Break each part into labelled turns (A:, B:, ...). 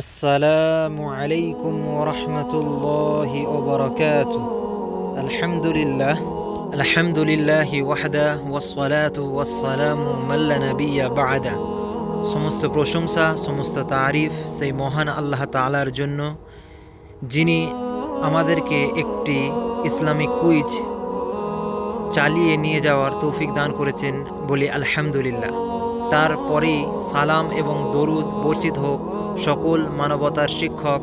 A: আসসালামু আলাইকুম ওরহমতুল্লাহ ওবরকাত। আলহামদুলিল্লাহ আলহামদুলিল্লাহ ওয়াহদা ওয়াসসালাতু ওয়াসসালামু মাল্লা নাবিয়্যা বা'দা। সমস্ত প্রশংসা, সমস্ত তারিফ সেই মহান আল্লাহ তালার জন্য, যিনি আমাদেরকে একটি ইসলামিক কুইজ চালিয়ে নিয়ে যাওয়ার তৌফিক দান করেছেন বলি আলহামদুলিল্লাহ। তারপরেই সালাম এবং দরুদ বর্ষিত হোক। সকল মানবতার শিক্ষক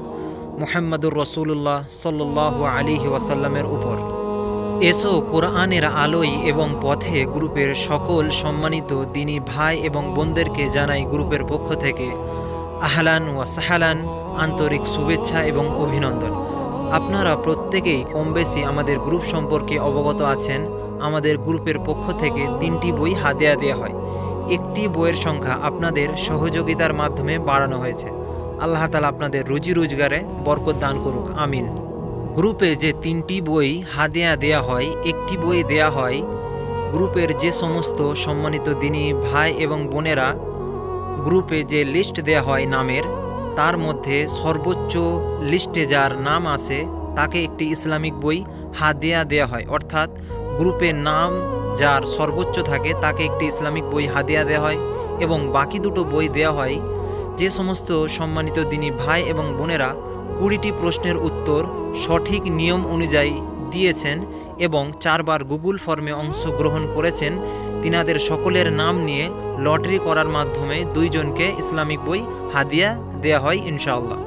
A: মুহাম্মদুর রসুল্লাহ সাল্লাহ আলিহি ওয়াসাল্লামের উপর। এসো কোরআনের আলোয় এবং পথে গ্রুপের সকল সম্মানিত দিনী ভাই এবং বোনদেরকে জানাই গ্রুপের পক্ষ থেকে আহলান ওয়া সাহালান, আন্তরিক শুভেচ্ছা এবং অভিনন্দন। আপনারা প্রত্যেকেই কম বেশি আমাদের গ্রুপ সম্পর্কে অবগত আছেন। আমাদের গ্রুপের পক্ষ থেকে তিনটি বই হাদিয়া দেওয়া হয়। একটি বইয়ের সংখ্যা আপনাদের সহযোগিতার মাধ্যমে বাড়ানো হয়েছে। আল্লাহ তালা আপনাদের রুজি রোজগারে বরকত দান করুক, আমিন। গ্রুপে যে তিনটি বই হাদিয়া দেয়া হয়, একটি বই দেয়া হয়, গ্রুপের যে সমস্ত সম্মানিত দিনী ভাই এবং বোনেরা গ্রুপে যে লিস্ট দেয়া হয় নামের, তার মধ্যে সর্বোচ্চ লিস্টে যার নাম আসে তাকে একটি ইসলামিক বই হাদিয়া দেয়া হয়। অর্থাৎ গ্রুপের নাম যার সর্বোচ্চ থাকে, তাকে একটি ইসলামিক বই হাদিয়া দেওয়া হয় এবং বাকি দুটো বই দেওয়া হয় যে সমস্ত সম্মানিত দিনী ভাই এবং বোনেরা কুড়িটি প্রশ্নের উত্তর সঠিক নিয়ম অনুযায়ী দিয়েছেন এবং চারবার গুগল ফর্মে অংশগ্রহণ করেছেন, তিনাদের সকলের নাম নিয়ে লটারি করার মাধ্যমে দুইজনকে ইসলামিক বই হাদিয়া দেয়া হয় ইনশাআল্লাহ।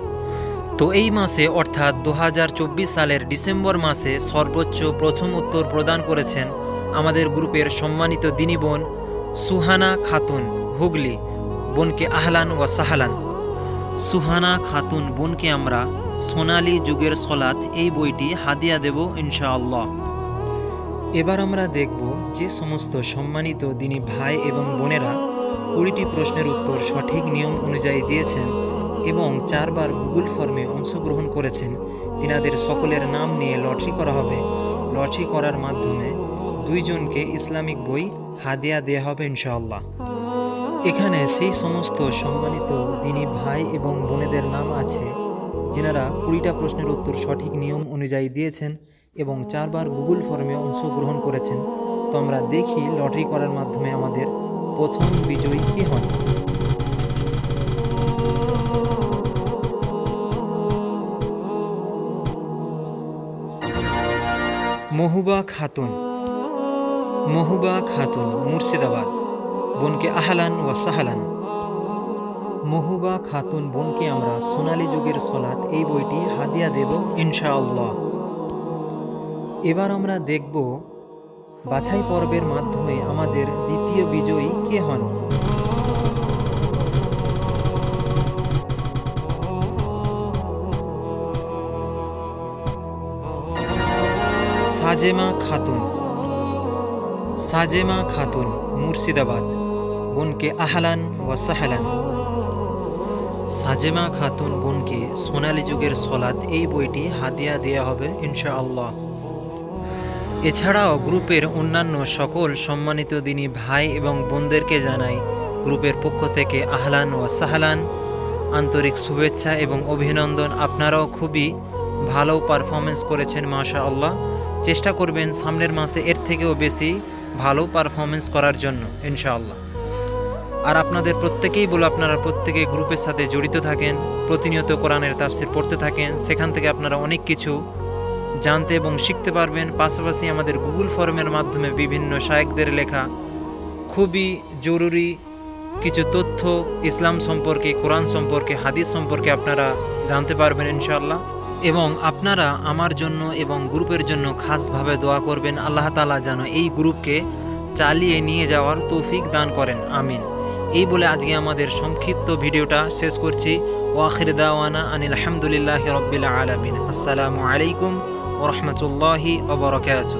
A: তো এই মাসে অর্থাৎ দু হাজার চব্বিশ সালের ডিসেম্বর মাসে সর্বোচ্চ প্রথম উত্তর প্রদান করেছেন আমাদের গ্রুপের সম্মানিত দিনী বোন সুহানা খাতুন হুগলি। বোনকে আহলান ওয়া সাহালান। সুহানা খাতুন বোনকে আমরা সোনালী যুগের সলাৎ এই বইটি হাদিয়া দেব ইনশাআল্লাহ। এবার আমরা দেখব যে সমস্ত সম্মানিত দিনী ভাই এবং বোনেরা কুড়িটি প্রশ্নের উত্তর সঠিক নিয়ম অনুযায়ী দিয়েছেন এবং চারবার গুগল ফর্মে অংশগ্রহণ করেছেন। তিনাদের সকলের নাম নিয়ে লটারি করা হবে। লটারি করার মাধ্যমে দুইজনকে ইসলামিক বই হাদিয়া দেয়া হবে ইনশাআল্লাহ। এখানে সেই সমস্ত সম্মানিত দিনী ভাই এবং বোনেদের নাম আছে, যেনারা কুড়িটা প্রশ্নের উত্তর সঠিক নিয়ম অনুযায়ী দিয়েছেন এবং চারবার গুগল ফর্মে অংশগ্রহণ করেছেন। তো আমরা দেখি লটারি করার মাধ্যমে আমাদের প্রথম বিজয়ী কী হন। মহুবা খাতুন। মহুবা খাতুন, মুর্শিদাবাদ। বোনকে আহালান ওয়া সাহালান। মহুবা খাতুন বোনকে আমরা সোনালী যুগের সলাৎ এই বইটি হাদিয়া দেব ইনশাআল্লাহ। এবার আমরা দেখব বাছাই পর্বের মাধ্যমে আমাদের দ্বিতীয় বিজয়ী কে হন। সাজেমা খাতুন। সাজেমা খাতুন মুর্শিদাবাদ। বোনকে আহলান ওয়া সাহালান। সাজেমা খাতুন বোনকে সোনালী যুগের সলাদ এই বইটি হাদিয়া দেওয়া হবে ইনশাআল্লাহ। এছাড়াও গ্রুপের অন্যান্য সকল সম্মানিত দিনী ভাই এবং বোনদেরকে জানাই গ্রুপের পক্ষ থেকে আহলান ওয়া সাহালান। আন্তরিক শুভেচ্ছা এবং অভিনন্দন আপনারাও খুবই ভালো পারফরমেন্স করেছেন মাশা আল্লাহ চেষ্টা করবেন সামনের মাসে এর থেকেও বেশি ভালো পারফরমেন্স করার জন্য ইনশাআল্লাহ। আর আপনাদের প্রত্যেকেই বলো আপনারা প্রত্যেকে গ্রুপের সাথে জড়িত থাকেন, প্রতিনিয়ত কোরআনের তাফসির পড়তে থাকেন, সেখান থেকে আপনারা অনেক কিছু জানতে এবং শিখতে পারবেন। পাশাপাশি আমাদের গুগল ফর্মের মাধ্যমে বিভিন্ন শায়েকদের লেখা খুবই জরুরি কিছু তথ্য ইসলাম সম্পর্কে, কোরআন সম্পর্কে, হাদিস সম্পর্কে আপনারা জানতে পারবেন ইনশাল্লাহ এবং আপনারা আমার জন্য এবং গ্রুপের জন্য খাসভাবে দোয়া করবেন। আল্লাহ তালা যেন এই গ্রুপকে চালিয়ে নিয়ে যাওয়ার তৌফিক দান করেন। আমিন। এই বলে আজকে আমাদের সংক্ষিপ্ত ভিডিওটা শেষ করছি। ওয়াখির দাওয়ানা আনিল আলহামদুলিল্লাহ রবিল্লা আলমিন। আসসালামু আলাইকুম ওরহমতুল্লাহি ওবরকাত